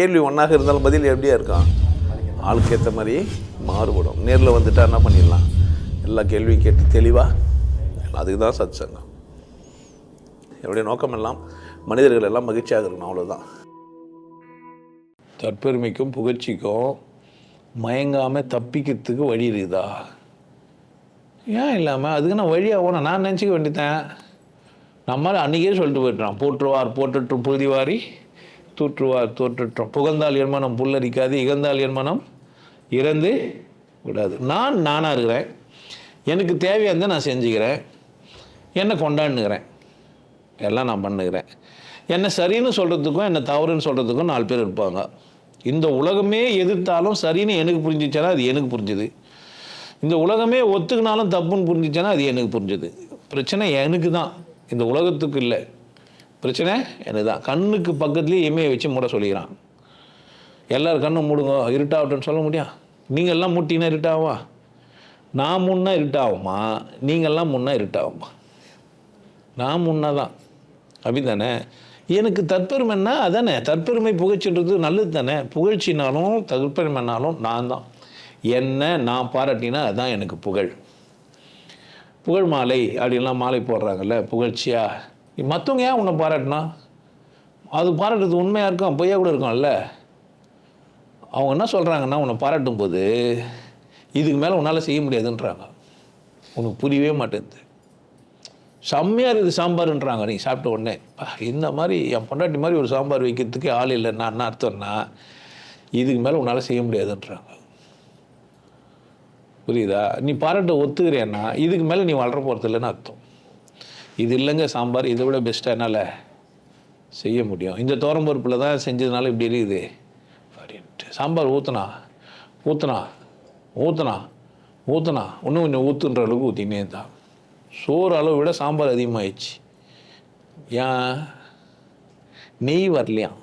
கேள்வி ஒன்றாக இருந்தாலும் பதில் எப்படியா இருக்கான் ஆளுக்கு ஏற்ற மாதிரி மாறுபடும். நேரில் வந்துட்டா என்ன பண்ணிடலாம்? எல்லா கேள்வியும் கேட்டு தெளிவாக அதுக்கு தான் சத் சங்கம் என்னுடைய நோக்கம் எல்லாம் மனிதர்கள் எல்லாம் மகிழ்ச்சியாக இருக்கணும் அவ்வளோதான் தற்பெருமைக்கும் புகழ்ச்சிக்கும் மயங்காமல் தப்பிக்கிறதுக்கு வழி இருக்குதா? ஏன் இல்லாமல் அதுக்கு நான் வழியாக போனேன் நான் நினச்சிக்க வேண்டியதேன் நம்மளால் அன்றைக்கே சொல்லிட்டு போயிட்டுறான். போற்றுவார் போட்டுட்டு புழுதிவாரி. தூற்றுவார் தோற்றுற்றோம் புகழ்ந்தால் என் மனம் புல்லரிக்காது இகழ்ந்தால் என் மனம் இறந்து விடாது. நான் நானாக இருக்கிறேன். எனக்கு தேவையானதை நான் செஞ்சுக்கிறேன். என்னை கொண்டாடுனுக்கிறேன். எல்லாம் நான் பண்ணுகிறேன். என்னை சரின்னு சொல்கிறதுக்கும் என்னை தவறுன்னு சொல்கிறதுக்கும் நாலு பேர் இருப்பாங்க. இந்த உலகமே எதிர்த்தாலும் சரின்னு எனக்கு புரிஞ்சிச்சுன்னா அது எனக்கு புரிஞ்சுது. இந்த உலகமே ஒத்துக்கினாலும் தப்புன்னு புரிஞ்சிச்சுன்னா அது எனக்கு புரிஞ்சுது. பிரச்சனை எனக்கு தான். இந்த உலகத்துக்கு இல்லை. பிரச்சனை? எனக்கு தான் கண்ணுக்கு பக்கத்துலேயே இமையை வச்சு மூட சொல்லிக்கிறான். எல்லோரும் கண்ணும் மூடுங்க இருட்டாகட்டும்னு சொல்ல முடியும் நீங்கள் எல்லாம் முட்டினா இருட்டாவா நான் முன்னா இருட்டாகுமா? நீங்கள்லாம் முன்னா இருட்டாகுமா? நான் முன்னா தான் அப்படி தானே எனக்கு தற்பெருமைன்னா அதானே? தற்பெருமை புகழ்ச்சின்றது நல்லது தானே? புகழ்ச்சினாலும் தற்பெருமைனாலும் நான் தான். என்ன நான் பாராட்டினா அதுதான் எனக்கு புகழ். புகழ் மாலை அப்படின்லாம் மாலை போடுறாங்கல்ல புகழ்ச்சியாக மற்றவங்க ஏன் உன்னை பாராட்டினா? அது பாராட்டுறது உண்மையாக இருக்கும் பொய்யா கூட இருக்கும்ல. அவங்க என்ன சொல்கிறாங்கன்னா உன்னை பாராட்டும் போது இதுக்கு மேலே உன்னால் செய்ய முடியாதுன்றாங்க. உனக்கு புரியவே மாட்டேங்குது. செம்மையாக இருக்குது சாம்பார்ன்றாங்க நீ சாப்பிட்ட உடனே. இந்த மாதிரி என் பொண்டாட்டி மாதிரி ஒரு சாம்பார் வைக்கிறதுக்கு ஆள் இல்லை நான் என்ன அர்த்தம்னா இதுக்கு மேலே உன்னால் செய்ய முடியாதுன்றாங்க. புரியுதா? நீ பாராட்ட ஒத்துக்கிறேன்னா இதுக்கு மேலே நீ வளர போகிறதில்லன்னு அர்த்தம். இது இல்லைங்க சாம்பார் இதை விட பெஸ்ட்டாக என்னால் செய்ய முடியும். இந்த தோரம்பருப்பில் தான் செஞ்சதுனால இப்படி இருக்குது. அப்படின்ட்டு. சாம்பார் ஊற்றுனா ஊற்றுனா ஊற்றுனா ஊற்றுனா இன்னும் கொஞ்சம் ஊற்றுன்ற அளவுக்கு ஊற்றினே தான் சோறு அளவு விட சாம்பார் அதிகமாகிடுச்சு ஏன்? நெய் வரலையாம்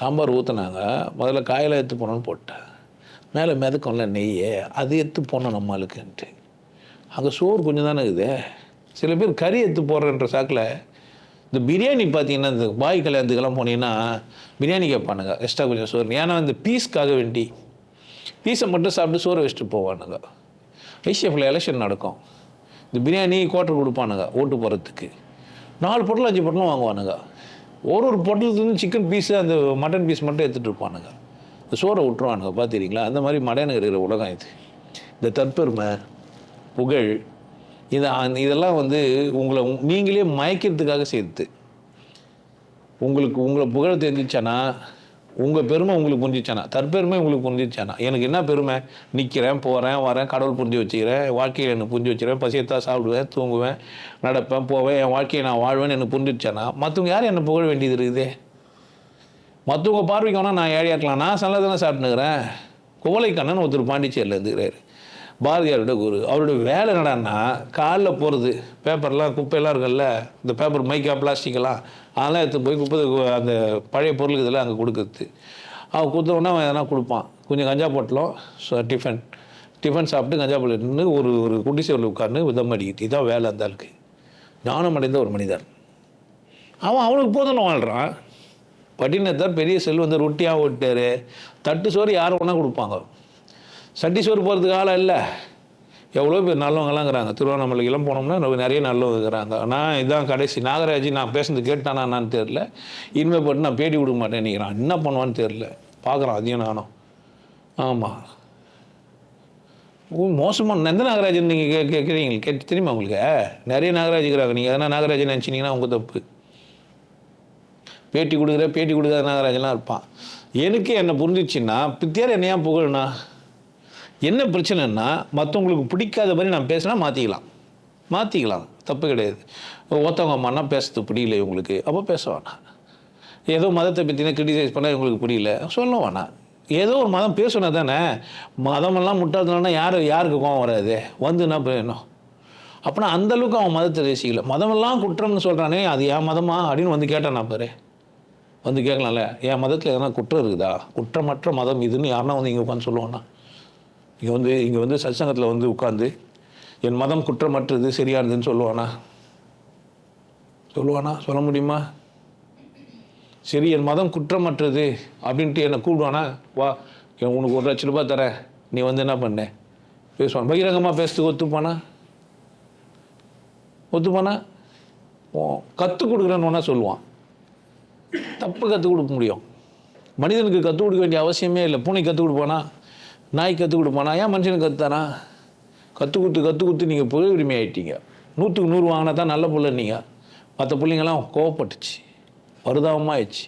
சாம்பார் ஊற்றுனாங்க முதல்ல காயில் எடுத்து போனோன்னு போட்டேன். மேலே மிதக்கும்ல நெய்யை அது எடுத்து போனோம் நம்மளுக்குன்ட்டு. அங்கே சோறு கொஞ்சம் தானே இருக்குது. சில பேர் கறி எடுத்து போடுறன்ற சாக்கில் இந்த பிரியாணி பார்த்தீங்கன்னா இந்த பாய் கல்யாணத்துக்கெல்லாம் போனீங்கன்னா பிரியாணி கேட்பானுங்க எக்ஸ்ட்ரா கொஞ்சம் சோறு. ஏன்னா இந்த பீஸ்க்காக வேண்டி பீஸை மட்டும் சாப்பிட்டு சோறு வச்சுட்டு போவானுங்க. ஐசிஎஃப்ல எலெக்ஷன் நடக்கும். இந்த பிரியாணி குவார்ட்டர் கொடுப்பானுங்க ஓட்டு போகிறதுக்கு நாலு பொட்டல் அஞ்சு பொட்டலும் வாங்குவானுங்க. ஒரு ஒரு பொட்டலத்துலேருந்து சிக்கன் பீஸு அந்த மட்டன் பீஸ் மட்டும் எடுத்துகிட்டு இருப்பானுங்க. இந்த சோறை விட்டுருவானுங்க பார்த்துக்கிறீங்களா அந்த மாதிரி மடையனுக்கு இருக்கிற உலகம் இது. இந்த தற்பெருமை புகழ் இது இதெல்லாம் வந்து உங்களை நீங்களே மயக்கிறதுக்காக சேர்த்து உங்களுக்கு உங்களை புகழ் தெரிஞ்சிச்சானா உங்கள் பெருமை உங்களுக்கு புரிஞ்சிச்சானா தற்பெருமை உங்களுக்கு புரிஞ்சிச்சானா? எனக்கு என்ன பெருமை? நிற்கிறேன் போகிறேன் வரேன் கடவுள் புரிஞ்சு வச்சுக்கிறேன் வாழ்க்கையில் எனக்கு புரிஞ்சு வச்சுக்கிறேன் பசியத்தா சாப்பிடுவேன் தூங்குவேன் நடப்பேன் போவேன் என் வாழ்க்கையை நான் வாழ்வேன்னு எனக்கு புரிஞ்சிச்சானா மற்றவங்க யார் என்னை புகழ வேண்டியது இருக்குது? மற்றவங்க பார்வைக்கு வேணால் நான் ஏழையாக்கலாம் நான் நல்லா சாப்பிட்டுக்கிறேன் குவளைக்கண்ணன் ஒருத்தர் பாண்டிச்சேரியில் இருந்துக்கிறாரு. பாரதியாரோட குரு அவருடைய வேலை என்னடான்னா காலில் போகிறது பேப்பர்லாம் குப்பையெல்லாம் இருக்குல்ல இந்த பேப்பர் மைக்கா பிளாஸ்டிக்கெல்லாம் அதெல்லாம் எடுத்து போய் குப்பை அந்த பழைய பொருளுக்கு இதெல்லாம் அங்கே கொடுக்குறது. அவன் கொடுத்தவொடனே அவன் எதனா கொடுப்பான். கொஞ்சம் கஞ்சா போட்டலாம் ஸோ டிஃபன் டிஃபன் சாப்பிட்டு கஞ்சா போட்டுன்னு நின்று ஒரு ஒரு குட்டி சேவல் உட்காந்து விதம் அடிக்கிட்டு இதான் வேலை அந்த ஆளுக்கு. ஞானம் அடைந்த ஒரு மனிதன் அவன் அவனுக்கு போதும் வாழ்கிறான் பட்டினத்தார் பெரிய செல்வந்தர் ரொட்டியாக ஓட்டார் தட்டு சோறு யாரும் ஒன்றா கொடுப்பாங்க? சட்டி சோறு போகிறதுக்கு ஆளாக இல்லை. எவ்வளோ பேர் நல்லவங்களாங்கிறாங்க. இருக்கிறாங்க திருவண்ணாமலைக்கெல்லாம் போனோம்னா நிறைய நல்லவங்க இருக்கிறாங்க நான் இதான் கடைசி. நாகராஜ் நான் பேசுனது கேட்டானா என்னான்னு தெரில இனிமேல் போட்டு நான் பேட்டி கொடுக்க மாட்டேன் நினைக்கிறான். என்ன பண்ணுவான்னு தெரில பார்க்குறான் அதையும் நானும். ஆமாம் மோசமான மோசமாக எந்த நாகராஜன் நீங்கள் கே கேட்குறீங்க கேட்டு தெரியுமா உங்களுக்கு? நிறைய நாகராஜ் இருக்கிறாங்க. நீங்கள் எதனா நாகராஜன் நினச்சிங்கன்னா உங்கள் தப்பு. பேட்டி கொடுக்குற பேட்டி கொடுக்காத நாகராஜன்லாம் இருப்பான். எனக்கு என்ன புரிஞ்சிச்சுன்னா பித்தியார் என்னையா புகழ்னா? என்ன பிரச்சனைன்னா மற்றவங்களுக்கு பிடிக்காத மாதிரி நான் பேசினா மாற்றிக்கலாம் மாற்றிக்கலாம் தப்பு கிடையாது. ஒருத்தவங்க அம்மானா பேசுறது பிடிக்கல இவங்களுக்கு. அப்போ பேச வேணாம். ஏதோ மதத்தை பற்றினா கிரிட்டிசைஸ் பண்ணால் இவங்களுக்கு புரியல. சொல்ல வேணாம். ஏதோ ஒரு மதம் பேசுனா தானே மதமெல்லாம் முட்டாள்தனம்னா யார் யாருக்கு கோவம் வராது? வந்து என்ன அப்படின்னா அந்தளவுக்கு அந்த அளவுக்கு அவன் மதத்தை ரசிக்கல மதமெல்லாம் குற்றம்னு சொல்கிறானே அது என் மதமா அப்படின்னு வந்து கேட்டான் நான் பாரு. வந்து கேட்கலாம்ல. என் மதத்தில் எதனா குற்றம் இருக்குதா? குற்றமற்ற மதம் இதுன்னு யாருன்னா வந்து இங்கே உட்காந்து சொல்லுவானா? இங்கே வந்து இங்கே வந்து சத்சங்கத்தில் வந்து உட்காந்து என் மதம் குற்றமற்றது சரியானதுன்னு சொல்லுவானா? சொல்லுவானா? சொல்ல முடியுமா? சரி என் மதம் குற்றமற்றது அப்படின்ட்டு என்னை கூப்பிடுவானா? வா உனக்கு ஒரு லட்ச ரூபாய் தரேன். நீ வந்து என்ன பண்ண? பேசுவான். பகிரங்கமாக பேசுறதுக்கு ஒத்துப்பானா? ஒத்துப்பானா? ஓ கற்றுக் கொடுக்குறேன்னு வேணா சொல்லுவான். தப்பு கற்றுக் கொடுக்க முடியும். மனிதனுக்கு கற்றுக் கொடுக்க வேண்டிய அவசியமே இல்லை. பூனை கற்றுக் கொடுப்பானா? நாய் கற்றுக் கொடுப்பானா? ஏன் மனுஷனுக்கு கற்றுத்தானா கற்றுக் கொடுத்து கற்றுக் கொடுத்து நீங்கள் புகை உரிமை ஆகிட்டீங்க நூற்றுக்கு நூறு வாங்கினா தான் நல்ல பிள்ளை நீங்கள் மற்ற பிள்ளைங்கெல்லாம் கோவப்பட்டுச்சு. பரிதாபமாக ஆயிடுச்சு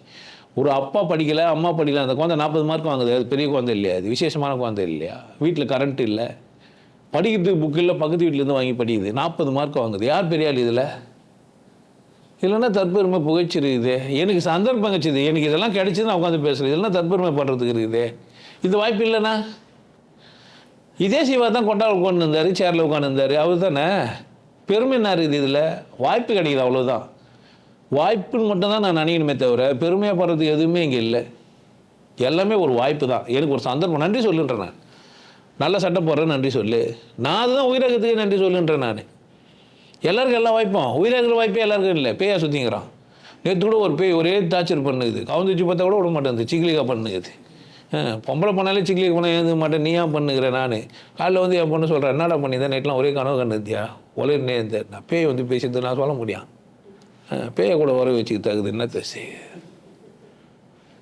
ஒரு அப்பா படிக்கலை அம்மா படிக்கலை அந்த குழந்தை நாற்பது மார்க் வாங்குது. அது பெரிய குழந்தை இல்லையா? அது விசேஷமான குழந்தை இல்லையா? வீட்டில் கரண்ட் இல்லை. படிக்கிறதுக்கு புக் இல்லை பக்கத்து வீட்டிலேருந்து வாங்கி படிக்குது. நாற்பது மார்க் வாங்குது. யார் பெரியாள் இதில்? இல்லைன்னா தற்பெருமை புகைச்சிருக்குது எனக்கு சந்தர்ப்பம் கிடச்சிது. எனக்கு இதெல்லாம் கிடைச்சது நான் உட்காந்து பேசுகிறேன் இதெல்லாம் தற்பெருமை பண்ணுறதுக்கு இருக்குது. இந்த வாய்ப்பு இல்லைண்ணா இதே சிவா தான் கொண்டாட உட்காந்துருந்தார் சேரில் உட்காந்துருந்தார் அவர் தானே பெருமை என்ன இருக்குது இதில்? வாய்ப்பு கிடைக்குது அவ்வளோதான் வாய்ப்புன்னு மட்டும்தான் நான் நினைக்கணுமே தவிர பெருமையாக படுறதுக்கு எதுவுமே இங்கே இல்லை. எல்லாமே ஒரு வாய்ப்பு தான். எனக்கு ஒரு சந்தர்ப்பம். நன்றி சொல்லுன்றேன் நான். நல்ல சட்டம் போடுறேன் நன்றி சொல்லு. நான் அதுதான் உயிரகத்துக்கு நன்றி சொல்லுன்றேன் நான். எல்லாருக்கும் எல்லா வாய்ப்பும். உயிரகிற வாய்ப்பே எல்லாருக்கும் இல்லை. பேயா சுற்றிங்கிறான் நேற்று கூட ஒரு பேய் ஒரே டார்ச்சர் பண்ணுது. கவுந்துச்சு பார்த்தா கூட விட மாட்டேங்குது சிக்கிலிக்கா பண்ணுது. பொம்பளை பண்ணாலே சிக்கலுக்கு பண்ண எழுத மாட்டேன் நீயா பண்ணுகிறேன் நான்? காலைல வந்து என் பொண்ணு சொல்கிறேன் என்னடா பண்ணியிருந்தேன் நைட்லாம் ஒரே கனவு கண்டுத்தியா ஒளிர்னே நேர்ந்த நான் பேய் வந்து பேசிட்டு நான் சொல்ல முடியும். பேயை கூட வர வச்சுக்க தகுது. என்ன செய்ய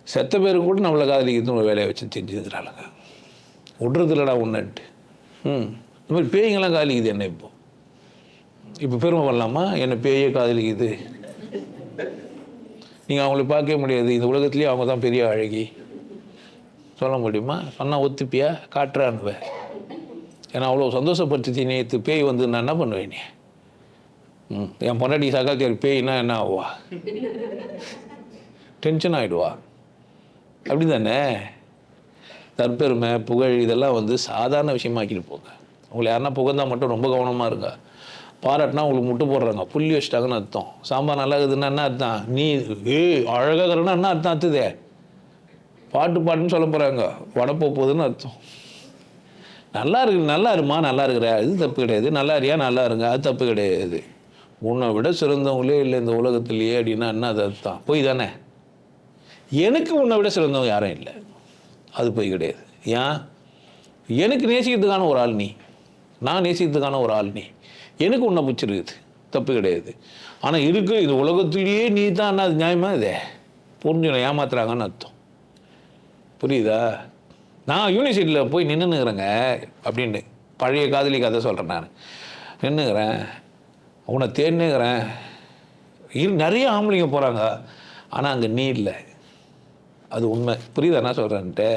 செத்த பேருக்கு கூட நம்மளை காதலிக்கிறது ஒரு வேலையை வச்சு செஞ்சுக்கிறாளுங்க விட்றது இல்லடா உன்னன்ட்டு. ம். இந்த மாதிரி பேய்ங்கெல்லாம் காதலிக்குது என்ன இப்போ? இப்போ பெருமை பண்ணலாமா? என்னை பேயே காதலிக்குது. நீங்கள் அவங்கள பார்க்கவே முடியாது. இந்த உலகத்துலேயே அவங்க தான் பெரிய அழகி. சொல்ல முடியுமா? சொன்னால் ஒத்துப்பியா? காட்டுறான்னுவ ஏன்னா அவ்வளோ சந்தோஷப்படுத்தி நேற்று பேய் வந்து நான் என்ன பண்ணுவேன்? நீ ம் என் பொன்னாடி சகாத்தியார் பேய்னா என்ன ஆகுவா? டென்ஷன் ஆகிடுவா அப்படி தானே தற்பெருமை புகழ் இதெல்லாம் வந்து சாதாரண விஷயமாக்கிட்டு போங்க. உங்களை யாருன்னா புகழ்ந்தால் மட்டும் ரொம்ப கவனமாக இருங்க. பாராட்டினா உங்களுக்கு முட்டு போடுறாங்க. புள்ளி வச்சிட்டாங்கன்னு அர்த்தம். சாம்பார் நல்லா இருக்குதுன்னா என்ன அர்த்தம்? நீ ஏய் அழகாக இருக்கிறன்னா என்ன அர்த்தம் அத்துதே? பாட்டு பாட்டுன்னு சொல்ல போகிறாங்க வடப்போ போகுதுன்னு அர்த்தம். நல்லா இருக்கு நல்லா இருமா நல்லா இருக்கிற. இது தப்பு கிடையாது. நல்லா இருக்கியா? நல்லா இருங்க. அது தப்பு கிடையாது. உன்னை விட சிறந்தவங்களே இல்லை இந்த உலகத்துலேயே அப்படின்னா என்ன அது அர்த்தம்? பொய் தானே? எனக்கு உன்னை விட சிறந்தவங்க யாரும் இல்லை. அது பொய் கிடையாது. ஏன்? எனக்கு நேசிக்கிறதுக்கான ஒரு ஆள் நீ. நான் நேசிக்கிறதுக்கான ஒரு ஆள் நீ. எனக்கு உன்னை பிடிச்சிருக்குது தப்பு கிடையாது. ஆனால் இருக்கு இந்த உலகத்திலேயே நீ தான். அது நியாயமாக இதே? புரிஞ்சு ஏமாத்துறாங்கன்னு அர்த்தம். புரியுதா? நான் யூனிவர்சிட்டியில் போய் நின்றுனுங்கிறேங்க அப்படின்னு பழைய காதலி கதை சொல்கிறேன் நான். நின்றுக்கிறேன் உன்னை தேடினுக்கிறேன் இரு நிறைய ஆம்பளைங்க போகிறாங்க ஆனால் அங்கே நீ இல்லை. அது உண்மை. புரியுதா என்ன சொல்கிறேன்ட்டு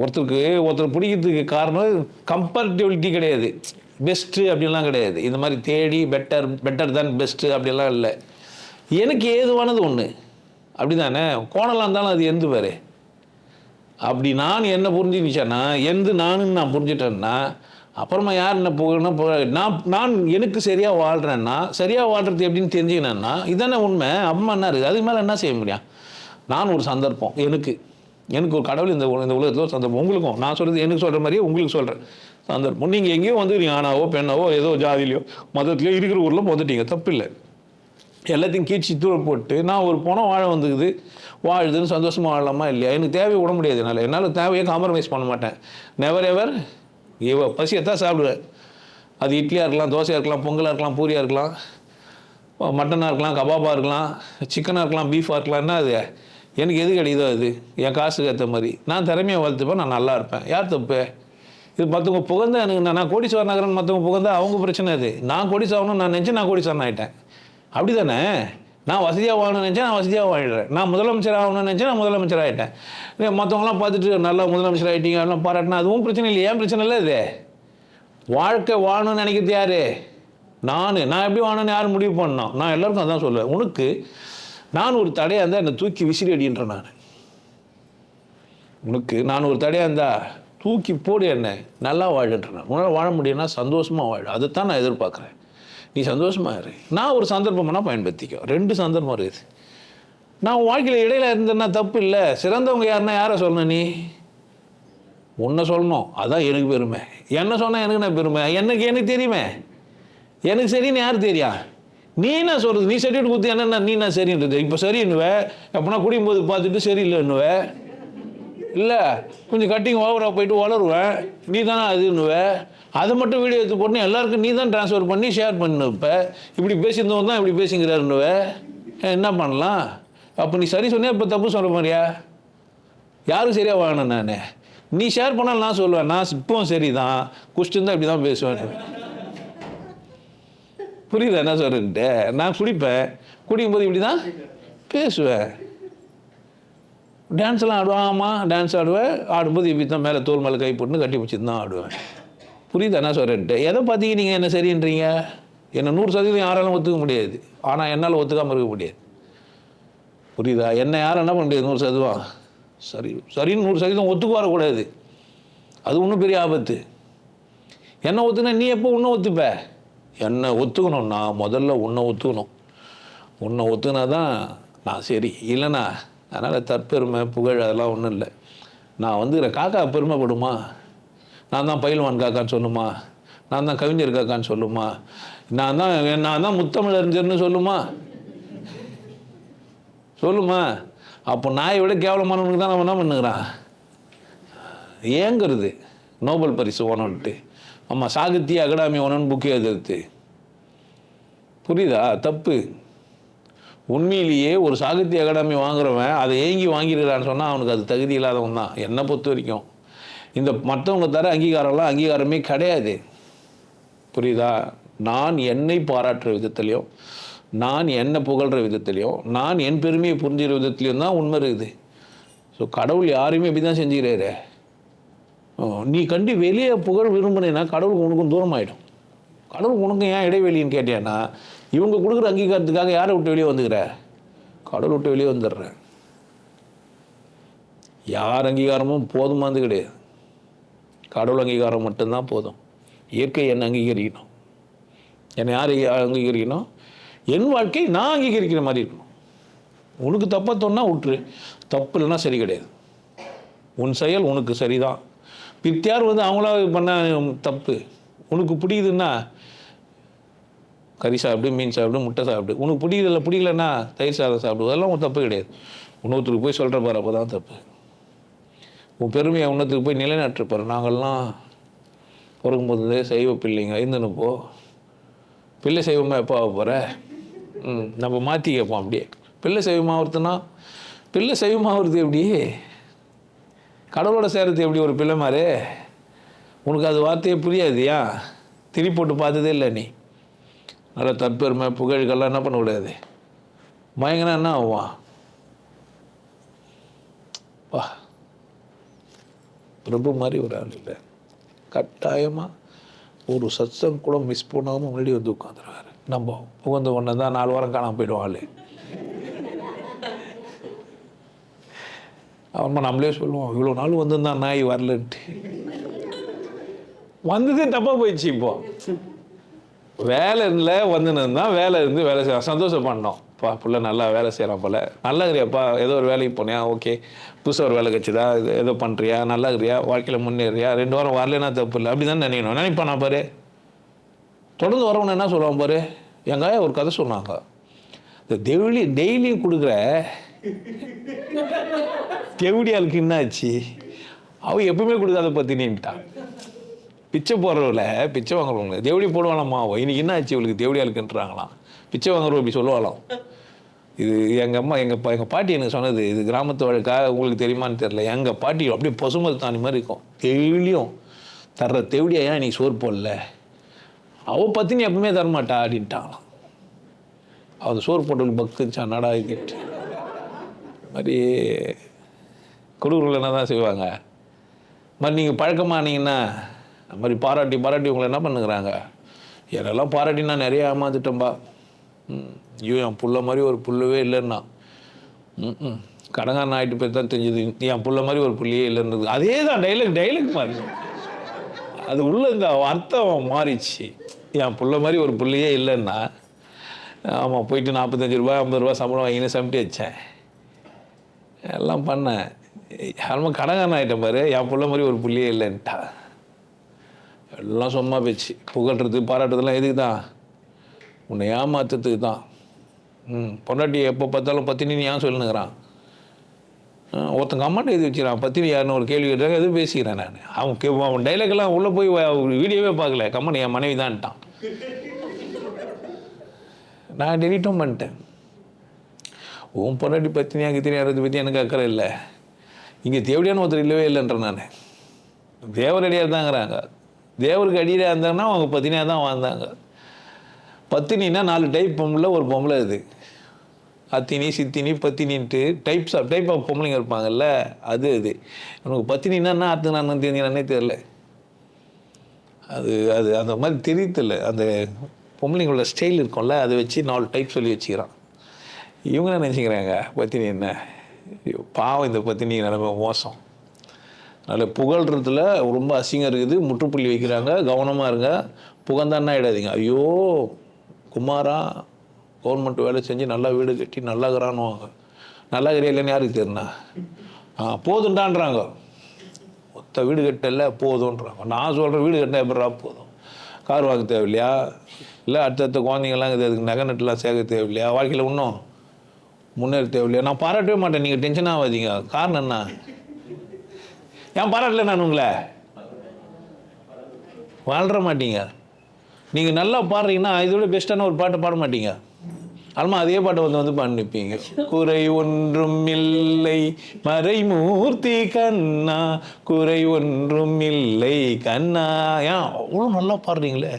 ஒருத்தருக்கு ஒருத்தர் பிடிக்கிறதுக்கு காரணம் கம்பேரிட்டிவிலிட்டி கிடையாது. பெஸ்ட்டு அப்படின்லாம் கிடையாது. இந்த மாதிரி தேடி பெட்டர் பெட்டர் தான் பெஸ்ட்டு அப்படிலாம் இல்லை. எனக்கு ஏதுவானது ஒன்று அப்படி தானே கோணலாக இருந்தாலும் அது எந்து பேர். அப்படி நான் என்ன புரிஞ்சுக்கிச்சேன்னா எந்து நானுன்னு நான் புரிஞ்சிட்டேன்னா அப்புறமா யார் என்ன போகணும் நான் நான் எனக்கு சரியாக வாழ்கிறேன்னா சரியாக வாழ்கிறது எப்படின்னு தெரிஞ்சுக்கினேன்னா இதானே உண்மை. அம்மா என்ன இருக்குது அதுக்கு மேலே என்ன செய்ய முடியும்? நான் ஒரு சந்தர்ப்பம் எனக்கு. எனக்கு ஒரு கடவுள் இந்த இந்த உலகத்தில் ஒரு சந்தர்ப்பம். உங்களுக்கும் நான் சொல்கிறது எனக்கு சொல்கிற மாதிரியே உங்களுக்கு சொல்கிறேன் சந்தர்ப்பம். நீங்கள் எங்கேயோ வந்து நீங்கள் ஆணாவோ பெண்ணாவோ ஏதோ ஜாதிலையோ மதத்துலையோ இருக்கிற ஊரில் வந்துட்டீங்க தப்பில்லை. எல்லாத்தையும் கீழ்ச்சி தூரம் போட்டு நான் ஒரு பணம் வாழ வந்துக்குது. வாழுதுன்னு சந்தோஷமாக வாழலாமா இல்லையா? எனக்கு தேவையை விட முடியாது என்னால். என்னால் தேவையை காம்ப்ரமைஸ் பண்ண மாட்டேன். நெவர் எவர் இவ பசியத்தான் சாப்பிடுவேன் அது இட்லியாக இருக்கலாம் தோசையாக இருக்கலாம் பொங்கலாக இருக்கலாம் பூரியாக இருக்கலாம். மட்டனாக இருக்கலாம் கபாபாக இருக்கலாம் சிக்கனாக இருக்கலாம் பீஃபாக இருக்கலாம். என்ன அது? எனக்கு எது கிடைக்குதோ அது. என் காசுக்கு ஏற்ற மாதிரி. நான் திறமையை வளர்த்துப்பேன் நான் நல்லா இருப்பேன். யார் தப்பு? இது மற்றவங்க புகழ்ந்தா எனக்கு நான் நான் கோடீஸ்வரன் நகரன் மற்றவங்க புகழ்ந்தா அவங்க பிரச்சனை அது. நான் கோடீஸ்வரனும் நான் நினச்சி நான் கோடீஸ்வரன் ஆகிட்டேன் அப்படி தானே நான் வசதியாக வாழணும்னு நினச்சேன் நான் வசதியாக வாழ்கிறேன் நான் முதலமைச்சர் ஆகணும்னு நினச்சேன் நான் முதலமைச்சர் ஆகிட்டேன் மற்றவங்களாம் பார்த்துட்டு நல்லா முதலமைச்சர் ஆகிட்டீங்க எல்லாம் பாராட்டினா அதுவும் பிரச்சனை இல்லை ஏன் பிரச்சனை இல்லை இது? வாழ்க்கை வாழணும்னு நினைக்கிறது யார்? நான். நான் எப்படி வாழணும்னு யார் முடிவு பண்ணோம் நான் எல்லாருக்கும் அதான் சொல்லுவேன். உனக்கு நான் ஒரு தடையாக இருந்தால் என்னை தூக்கி விசிறி அடின்றேன் நான். உனக்கு நான் ஒரு தடையாக இருந்தால் தூக்கி போடு என்ன. நல்லா வாழுன்றேன் உன்னால் வாழ முடியும்னா சந்தோஷமாக வாழ. அதைத்தான் நான் எதிர்பார்க்குறேன். நீ சந்தோஷமாக இரு. நான் ஒரு சந்தர்ப்பம்னா பயன்படுத்திக்கோ. ரெண்டு சந்தர்ப்பம் இருக்குது நான் வாழ்க்கையில் இடையில இருந்தேன்னா தப்பு இல்லை. சிறந்தவங்க யாருன்னா யாரை சொல்லணும் நீ? உன்னை சொல்லணும். அதான் எனக்கு பெருமை. என்ன சொன்னால் எனக்கு நான் பெருமை? எனக்கு எனக்கு தெரியுமே. எனக்கு சரின்னு யார் தெரியா? நீ என்ன சொல்கிறது நீ சர்டிஃபிகேட் கொடுத்து என்னென்ன நீ நான் சரின்றது? இப்போ சரின்னுவ எப்போனா குடிக்கும் போது பார்த்துட்டு சரியில்லைன்னுவ இல்லை கொஞ்சம் கட்டிங் ஓவராக போயிட்டு வளருவேன். நீ தானே அதுன்னுவ அதை மட்டும் வீடியோ எடுத்து போட்டு எல்லாருக்கும் நீ தான் ட்ரான்ஸ்ஃபர் பண்ணி ஷேர் பண்ணு இப்போ. இப்படி பேசியிருந்தவன் தான் இப்படி பேசிங்கிறாருன்னுவ என்ன பண்ணலாம்? அப்போ நீ சரி சொன்னியா இப்போ தப்பு சொல்கிற மாதிரியா? யாரும் சரியாக வாங்கினேன் நான்? நீ ஷேர் பண்ணால் நான் சொல்லுவேன். நான் இப்பவும் சரி தான் குஷ்டன் தான் இப்படி தான் பேசுவேன். புரியுதா என்ன சொல்கிறேன்ட்டு நான் குடிப்பேன். குடிக்கும்போது இப்படி தான் பேசுவேன். டான்ஸ்லாம் ஆடுவேன் ஆமாம் டான்ஸ் ஆடுவேன் ஆடும்போது இப்படி தான் மேலே தோல் மேலே கை போட்டு கட்டி பிடிச்சிட்டு தான் ஆடுவேன். புரியுதா? என்ன சொல்கிறேன்ட்டு எதை பார்த்தீங்க நீங்கள் என்ன சரின்றீங்க? என்னை நூறு சதவீதம் யாராலும் ஒத்துக்க முடியாது. ஆனால் என்னால் ஒத்துக்காமல் இருக்க முடியாது. புரியுதா? என்னை யாரும் என்ன பண்ண முடியாது? நூறு சதவீதம். சரி சரின்னு நூறு சதவீதம் ஒத்துக்கு வரக்கூடாது அது ஒன்றும் பெரிய ஆபத்து. என்ன ஒத்துனா நீ எப்போ உன்னை ஒத்துப்ப? என்னை ஒத்துக்கணும் நான் முதல்ல உன்னை ஒத்துக்கணும். உன்னை ஒத்துனா தான் நான் சரி. இல்லைண்ணா அதனால் தற்பெருமை புகழ் அதெல்லாம் ஒன்றும் இல்லை. நான் வந்து காக்கா பெருமைப்படுமா நான் தான் பயில்வான் காக்கான்னு சொல்லுமா? நான் தான் கவிஞர் காக்கான்னு சொல்லுமா? நான் தான் நான் தான் முத்தமிழறிஞர்னு சொல்லுமா? சொல்லுமா? அப்போ நாயை விட கேவலமானவனுக்கு தான் நம்ம என்ன பண்ணுகிறான்? ஏங்கிறது. நோபல் பரிசு ஓனன்ட்டு ஆமாம் சாகித்ய அகாடமி ஓனன் புக்கு எதிர்த்து புரியுதா? தப்பு. உண்மையிலேயே ஒரு சாகித்ய அகாடமி வாங்குறவன் அதை ஏங்கி வாங்கியிருக்கிறான்னு சொன்னால் அவனுக்கு அது தகுதி இல்லாதவன் தான். என்னை பொறுத்த வரைக்கும். இந்த மற்றவங்க தர அங்கீகாரம்லாம் அங்கீகாரமே கிடையாது. புரியுதா? நான் என்னை பாராட்டுற விதத்துலையும் நான் என்னை புகழ்கிற விதத்துலையும் நான் என் பெருமையை புரிஞ்சுகிற விதத்துலையும் தான் உண்மை இருக்குது. ஸோ கடவுள் யாரையுமே இப்படி தான் செஞ்சுக்கிறாரு நீ கண்டு வெளியே புகழ் விரும்பினேன்னா கடவுளுக்கு உனக்கும் தூரமாயிடும். கடவுளுக்கு உனக்கும் ஏன் இடைவெளின்னு கேட்டேன்னா இவங்க கொடுக்குற அங்கீகாரத்துக்காக யாரை விட்டு வெளியே வந்துக்கிற? கடவுள் விட்டு வெளியே வந்துடுறேன். யார் அங்கீகாரமும் போதுமானது கிடையாது. கடவுள் அங்கீகாரம் மட்டும்தான் போதும். இயற்கை என்னை அங்கீகரிக்கணும். என்னை யார் அங்கீகரிக்கணும்? என் வாழ்க்கை நான் அங்கீகரிக்கிற மாதிரி இருக்கணும். உனக்கு தப்பாக தோணுனா விட்டுரு. தப்பு இல்லைன்னா சரி கிடையாது. உன் செயல் உனக்கு சரிதான். பித்தியார் வந்து அவங்களா பண்ண தப்பு. உனக்கு பிடிக்குதுன்னா கறி சாப்பிடு மீன் சாப்பிடு முட்டை சாப்பிடு. உனக்கு பிடிக்கல பிடிக்கலன்னா தயிர் சாதம் சாப்பிடு. அதெல்லாம் உன் தப்பு கிடையாது. இன்னொருத்தருக்கு போய் சொல்கிற பாரு அப்போ தான் தப்பு. உன் பெருமையை உன்னத்துக்கு போய் நிலைநாட்டுப்பார் நாங்கள்லாம் பிறக்கும்போது சைவ பிள்ளைங்க இருந்துன்னு பிள்ளை சைவமாக எப்போ ஆக போகிற ம் நம்ம மாற்றி கேட்போம் அப்படியே. பிள்ளை சைவமாக ஒருத்தனா பிள்ளை சைவமாக வருது எப்படி? கடவுளோட சேரது எப்படி ஒரு பிள்ளை மாதிரி? உனக்கு அது வார்த்தையே புரியாதியா திரி போட்டு பார்த்ததே இல்லை நீ. நல்ல தற்பெருமை புகழ்கள்லாம் என்ன பண்ணக்கூடாது மயங்கினா என்ன ஆகுவான் வா. பிரபு மாதிரி ஒரு ஆள் இல்லை. கட்டாயமாக ஒரு சத்சங் கூட மிஸ் பண்ணாமல் முன்னாடி வந்து உட்காந்துருவாரு நம்ம புகுந்த ஒன்று தான் நாலு வாரம் காணாம போயிடுவோம் ஆளு. நம்மளே சொல்லுவோம் இவ்வளோ நாள் வந்திருந்தான் நாய் வரலன்ட்டு. வந்ததே தப்பாக போயிடுச்சு இப்போ. வேலை இல்லை வந்துன்னு வேலை இருந்து வேலை செய்ய சந்தோஷப்படணும். பா புள்ள நல்லா வேலை செய்கிறான் போல. நல்லா இருக்கிறியாப்பா ஏதோ ஒரு வேலைக்கு போனியா? ஓகே. புதுசாக ஒரு வேலை கட்சிதா இது ஏதோ பண்ணுறியா நல்லா இருக்கிறியா வாழ்க்கையில் முன்னேறியா? ரெண்டு வாரம் வரலன்னா தப்பு இல்லை? அப்படி தான் நினைக்கணும். நினைப்பானா பாரு. தொடர்ந்து வரவன என்ன சொல்லுவான் பாரு? எங்க ஒரு கதை சொன்னாங்க. இந்த டெய்லி டெய்லியும் கொடுக்குற தெவிடியாளுக்கு என்ன ஆச்சு அவள் எப்பவுமே கொடுக்காத பத்தினின்ட்டான். பிச்சை போடுறவங்கள பிச்சை வாங்குறவங்கள தேவடி போடுவாளாம்மா இன்னைக்கு என்ன ஆச்சு? இவளுக்கு தேவடியாளுக்குன்றாங்களாம் பிச்சை வாங்குறவங்க இப்படி சொல்லுவாளாம். இது எங்கள் அம்மா எங்கள் பா எங்கள் பாட்டி எனக்கு சொன்னது இது கிராமத்து வழக்கா உங்களுக்கு தெரியுமான்னு தெரில எங்கள் பாட்டி அப்படியே பசுமதி தாண்டி மாதிரி இருக்கும். டெய்லியும் தர்ற தேவடியா ஏன் நீ சோறு போடல. அவள் பத்தினி எப்பவுமே தரமாட்டா அப்படின்ட்டாங்களாம். அவள் சோறு போட்டவளுக்கு பக்திச்சா நடா கேட்டு மாதிரி கொடுக்குறவங்கள என்ன தான் செய்வாங்க? மாதிரி நீங்கள் பழக்கமானீங்கன்னா அது மாதிரி பாராட்டி பாராட்டி உங்களை என்ன பண்ணுங்கிறாங்க என்னெல்லாம் பாராட்டி நான் நிறைய ஏமாந்துட்டேன்பா. ம் ஐயோ என் புள்ள மாதிரி ஒரு புல்லவே இல்லைன்னா. ம் ம் கடங்காரன் ஆகிட்டு போய் தான் தெரிஞ்சது. என் புள்ள மாதிரி ஒரு புள்ளியே இல்லைன்றது அதே தான் டைலக் டைலக் மாதிரி அது உள்ள இந்த அர்த்தம் மாறிச்சு என் புள்ள மாதிரி ஒரு புள்ளையே இல்லைன்னா ஆமாம் போயிட்டு நாற்பத்தஞ்சு ரூபாய் ஐம்பது ரூபா சம்பளம் வாங்கினு சமைட்டு வச்சேன். எல்லாம் பண்ணேன். யாருமே கடங்காரன் ஆகிட்டேன் பாரு. என் புள்ள மாதிரி ஒரு புள்ளியே இல்லைன்ட்டா எல்லாம் சும்மா பேச்சு. புகழ்றது பாராட்டுறதுலாம் எதுக்கு தான் உன்னை ஏமாத்துறதுக்கு தான். ம் பொண்டாட்டி எப்போ பார்த்தாலும் பத்தினின்னு ஏன் சொல்லுங்கிறான் ஒருத்தங்க அம்மாட்ட எழுதி வச்சுக்கிறான்? பத்தினி யாருன்னு ஒரு கேள்வி கேட்டாங்க எதுவும் பேசிக்கிறேன் நான்? அவன் கே- அவன் டைலாக்லாம் உள்ளே போய் வீடியோவே பார்க்கல. கம்மன் என் மனைவி தான்ட்டான் நான் டெலிட்டும் பண்ணிட்டேன். உன் பொண்டாட்டி பத்தினியா கித்தினியாரதை பற்றி எனக்கு அக்கறை இல்லை. இங்கே தேவடியான ஒருத்தர் இல்லவே இல்லைன்ற நான். தேவர் தாங்கிறாங்க தேவருக்கு அடியில் இருந்தாங்கன்னா அவங்க பத்தினியாக தான் வாழ்ந்தாங்க. பத்தினின்னா நாலு டைப் பொம்பளை ஒரு பொம்பளை இது அத்தினி சித்தினி பத்தினின்ட்டு டைப்ஸ் ஆஃப் டைப் ஆஃப் பொம்பளைங்க இருப்பாங்கல்ல அது அது. உனக்கு பத்தினின்னா என்ன அர்த்தம் நான் தெரிஞ்சுனே தெரில அது அது அந்த மாதிரி தெரியல அந்த பொம்பளைங்களோட ஸ்டைல் இருக்கும்ல அதை வச்சு நாலு டைப் சொல்லி வச்சுக்கிறான். இவங்க என்ன நினச்சிக்கிறாங்க? பத்தினி என்ன? ஐயோ, பாவம் இந்த பத்தினி நிலைமை மோசம். அதில் புகழ்றதுல ரொம்ப அசிங்கம் இருக்குது. முற்றுப்புள்ளி வைக்கிறாங்க. கவனமாக இருங்க. புகழ்ந்தான்னா ஆகிடாதீங்க ஐயோ குமாரா கவர்மெண்ட் வேலை செஞ்சு நல்லா வீடு கட்டி நல்லா இருக்கிறான்னுவாங்க. நல்லா இல்லைன்னு யாருக்கு தெரியுண்ணா ஆ போதுண்டான்றாங்க. மொத்த வீடு கட்டல போதுன்றாங்க. நான் சொல்கிறேன் வீடு கட்டினா எப்படா போதும்? கார் வாங்க தேவையில்லையா? இல்லை அடுத்தடுத்த குழந்தைங்கள்லாம் இருக்குது. அதுக்கு நகை நட்டுலாம் சேர்க்க தேவையில்லையா? வாழ்க்கையில் இன்னும் முன்னேற தேவையில்லையா? நான் பாராட்டவே மாட்டேன். நீங்கள் டென்ஷன் ஆகாதீங்க. காரணம் என்ன? ஏன் பாராட்டல நான் உங்களை. வாழ்ற மாட்டீங்க. நீங்கள் நல்லா பாடுறீங்கன்னா இதோட பெஸ்ட்டான ஒரு பாட்டை பாட மாட்டீங்க. அல்மா அதே பாட்டை வந்து வந்து பண்ணிப்பீங்க நிற்பீங்க குறை ஒன்றும் இல்லை மறைமூர்த்தி கண்ணா. குறை ஒன்றும் இல்லை கண்ணா. ஏன் அவ்வளோ நல்லா பாடுறீங்களே.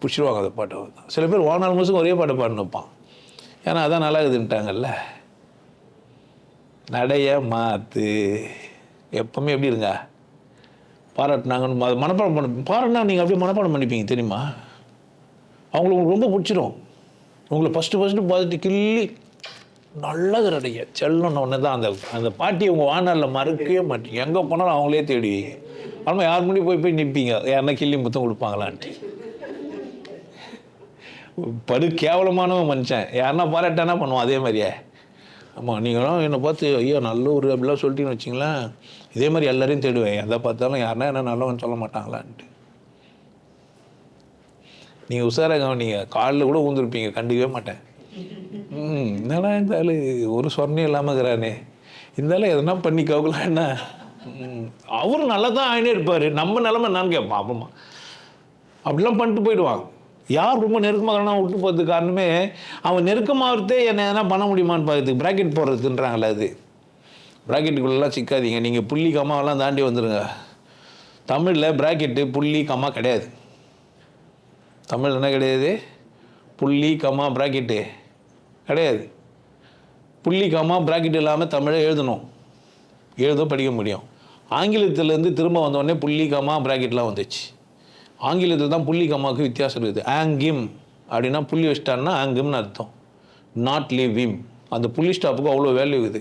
பிடிச்சிருவாங்க அந்த பாட்டை வந்து. சில பேர் வாழ்நாள் முழுசும் ஒரே பாட்டை பாடினுப்பான் ஏன்னா அதான் நல்லா இருக்குதுன்ட்டாங்கல்ல. நடைய மாத்து. எப்பவுமே எப்படி இருங்க? பாராட்டினாங்கன்னு மனப்பாடம் பண்ண பாராட்டினா நீங்கள் அப்படியே மனப்பாடம் பண்ணிப்பீங்க தெரியுமா? அவங்களுக்கு உங்களுக்கு ரொம்ப பிடிச்சிரும். உங்களை ஃபஸ்ட்டு ஃபஸ்ட்டு பார்த்துட்டு கிள்ளி நல்லது நடைய செல்லம் ஒன்று தான் அந்த அந்த பாட்டி உங்கள் வானரில் மறக்கவே மாட்டீங்க. எங்கே போனாலும் அவங்களே தேடுவீங்க ஆமாம் யார் மணி போய் போய் நிற்பீங்க யாருன்னா கிள்ளி முத்தம் கொடுப்பாங்களான்ட்டு. படு கேவலமானவன் மனுஷன். யாருன்னா பாராட்டானா பண்ணுவான்? அதே மாதிரியே. ஆமாம் நீங்களும் என்னை பார்த்து ஐயோ நல்ல ஒரு அப்படிலாம் சொல்லிட்டீங்கன்னு வச்சிங்களேன். இதே மாதிரி எல்லாரையும் தேடுவேன். எதை பார்த்தாலும் யாருன்னா என்ன நல்லவன் சொல்ல மாட்டாங்களான்ட்டு. நீங்கள் உஷாராக கவனிங்க காலில் கூட ஊந்துருப்பீங்க. கண்டுக்கவே மாட்டேன். ம் என்னடா இருந்தாலும் ஒரு சொர்ணம் இல்லாமல் இருக்கிறானே. இருந்தாலும் எதனா பண்ணி கவுக்கலாம் என்ன? ம், அவரும் நல்லா தான் ஆயினே இருப்பார். நம்ம நிலமை என்னன்னு கேட்பான் அப்பமா. அப்படிலாம் பண்ணிட்டு போயிடுவாங்க யார் ரொம்ப நெருக்கமாக விட்டு போகிறதுக்கு காரணமே அவன் நெருக்கமாகறதே என்ன எதனா பண்ண முடியுமான்னு பார்க்கறதுக்கு ப்ராக்கெட் போடுறதுன்றாங்களே அது. ப்ராக்கெட்டுக்குள்ளெல்லாம் சிக்காதீங்க நீங்கள் புள்ளி கம்மாவெல்லாம் தாண்டி வந்துடுங்க தமிழில் ப்ராக்கெட்டு புள்ளி கம்மா கிடையாது. தமிழ் என்ன கிடையாது? புள்ளி கம்மா ப்ராக்கெட்டு கிடையாது. புள்ளி கம்மா ப்ராக்கெட் இல்லாமல் தமிழை எழுதணும். எழுத படிக்க முடியும். ஆங்கிலத்திலேருந்து திரும்ப வந்தோடனே புள்ளி கம்மா ப்ராக்கெட்லாம் வந்துச்சு. ஆங்கிலத்தில் தான் புள்ளி கம்மாவுக்கு வித்தியாசம் இருக்குது. ஆங்கிம் அப்படின்னா புள்ளி வச்சிட்டான்னா ஆங்கிம்னு அர்த்தம். நாட் லிவ் விம் அந்த புள்ளி ஸ்டாப்புக்கு அவ்வளோ வேல்யூ இருக்குது.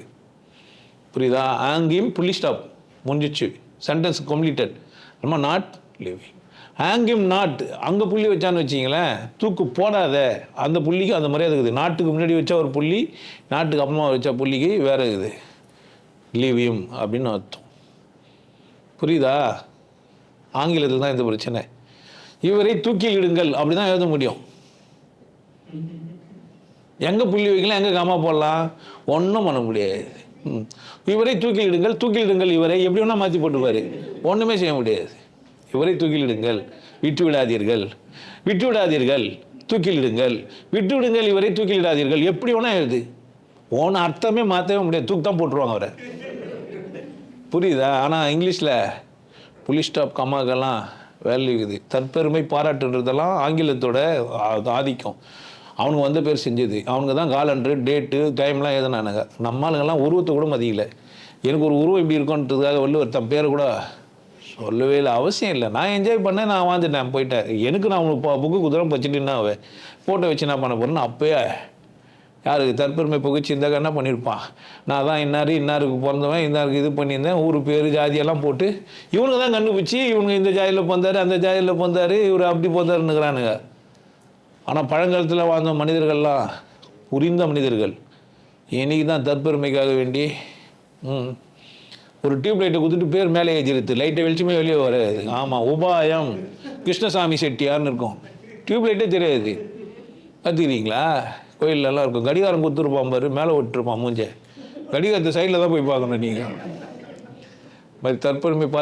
புரியுதா? ஆங்கிம் புள்ளி ஸ்டாப் முடிஞ்சிச்சு. சென்டென்ஸ் கம்ப்ளீட்டட் நம்ம நாட் லிவிங் ஆங்கிம் நாட் அங்கே புள்ளி வச்சான்னு வச்சிங்களேன் தூக்கு போடாத. அந்த புள்ளிக்கு அந்த மாதிரியே இருக்குது. நாட்டுக்கு முன்னாடி வச்ச ஒரு புள்ளி நாட்டுக்கு அப்புறமா வச்ச புள்ளிக்கு வேறு இருக்குது. லிவியம் அப்படின்னு அர்த்தம். புரியுதா? ஆங்கிலத்தில் தான் இந்த பிரச்சனை. இவரை தூக்கிலிடுங்கள் அப்படி தான் எழுத முடியும். எங்கே புள்ளி வைக்கலாம் எங்கே காமா போடலாம்? ஒன்றும் பண்ண முடியாது. ம். இவரை தூக்கிலிடுங்கள் தூக்கிலிடுங்கள் இவரை. எப்படி வேணால் மாற்றி போட்டுப்பாரு. ஒன்றுமே செய்ய முடியாது. இவரை தூக்கிலிடுங்கள் விட்டு விடாதீர்கள். விட்டு விடாதீர்கள். தூக்கிலிடுங்கள் விட்டு விடுங்கள் இவரை தூக்கிலிடாதீர்கள் எப்படி வேணால் எழுது. ஓன அர்த்தமே மாற்றவே முடியாது. தூக்கு தான் போட்டுருவாங்க அவரை. புரியுதா? ஆனால் இங்கிலீஷில் புலி ஸ்டாப் கம்மாக்கெல்லாம் வேல்யூ இருக்குது தற்பெருமை பாராட்டுன்றதெல்லாம் ஆங்கிலத்தோட ஆதிக்கம். அவனுக்கு வந்த பேர் செஞ்சது. அவனுக்கு தான் காலண்டரு டேட்டு டைம்லாம் எதுனானுங்க நம்ம ஆளுங்கெல்லாம் உருவத்தை கூட மதிக்கல. எனக்கு ஒரு உருவம் இப்படி இருக்குன்றதுக்காக வள்ளுவர் தன் பேரை கூட சொல்லவே இல்லை. அவசியம் இல்லை. நான் என்ஜாய் பண்ணேன் நான் வாழ்ந்துட்டேன் போயிட்டேன். எனக்கு நான் உனக்கு புக்கு குதிரம் வச்சுட்டுன்னா ஃபோட்டோ வச்சு என்ன பண்ண போகிறேன்னு அப்போயே யாருக்கு தற்பெருமை புகழ்ச்சி இருந்தாக்க என்ன பண்ணியிருப்பான் நான் தான் இன்னாரு இன்னாருக்கு பிறந்தவன் இன்னாருக்கு இது பண்ணியிருந்தேன் ஊர் பேர் ஜாதியெல்லாம் போட்டு இவனுக்கு தான் கண்டுபிடிச்சி இவனுங்க இந்த ஜாதியில் பிறந்தாரு அந்த ஜாதியில் பிறந்தாரு இவர் அப்படி பிறந்தாருன்னுக்கிறானுங்க. ஆனால் பழங்காலத்தில் வாழ்ந்த மனிதர்கள்லாம் புரிந்த மனிதர்கள் இன்றைக்கி தான் தற்பெருமைக்காக வேண்டி ம் ஒரு டியூப் லைட்டை கொடுத்துட்டு பேர் மேலே ஏஜிருத்து லைட்டை வெளிச்சமே வெளியே வராது. ஆமாம் உபாயம் கிருஷ்ணசாமி செட்டியார்னு இருக்கும். டியூப் லைட்டே தெரியாது. பார்த்துக்கிறீங்களா? கோயிலெல்லாம் இருக்கும். கடிகாரம் கொடுத்துருப்பான் பாரு மேலே விட்டுருப்பான் மூஞ்ச. கடிகாரத்து சைடில் தான் போய் பார்க்கணும் நீங்கள் மாதிரி தற்பெருமை பா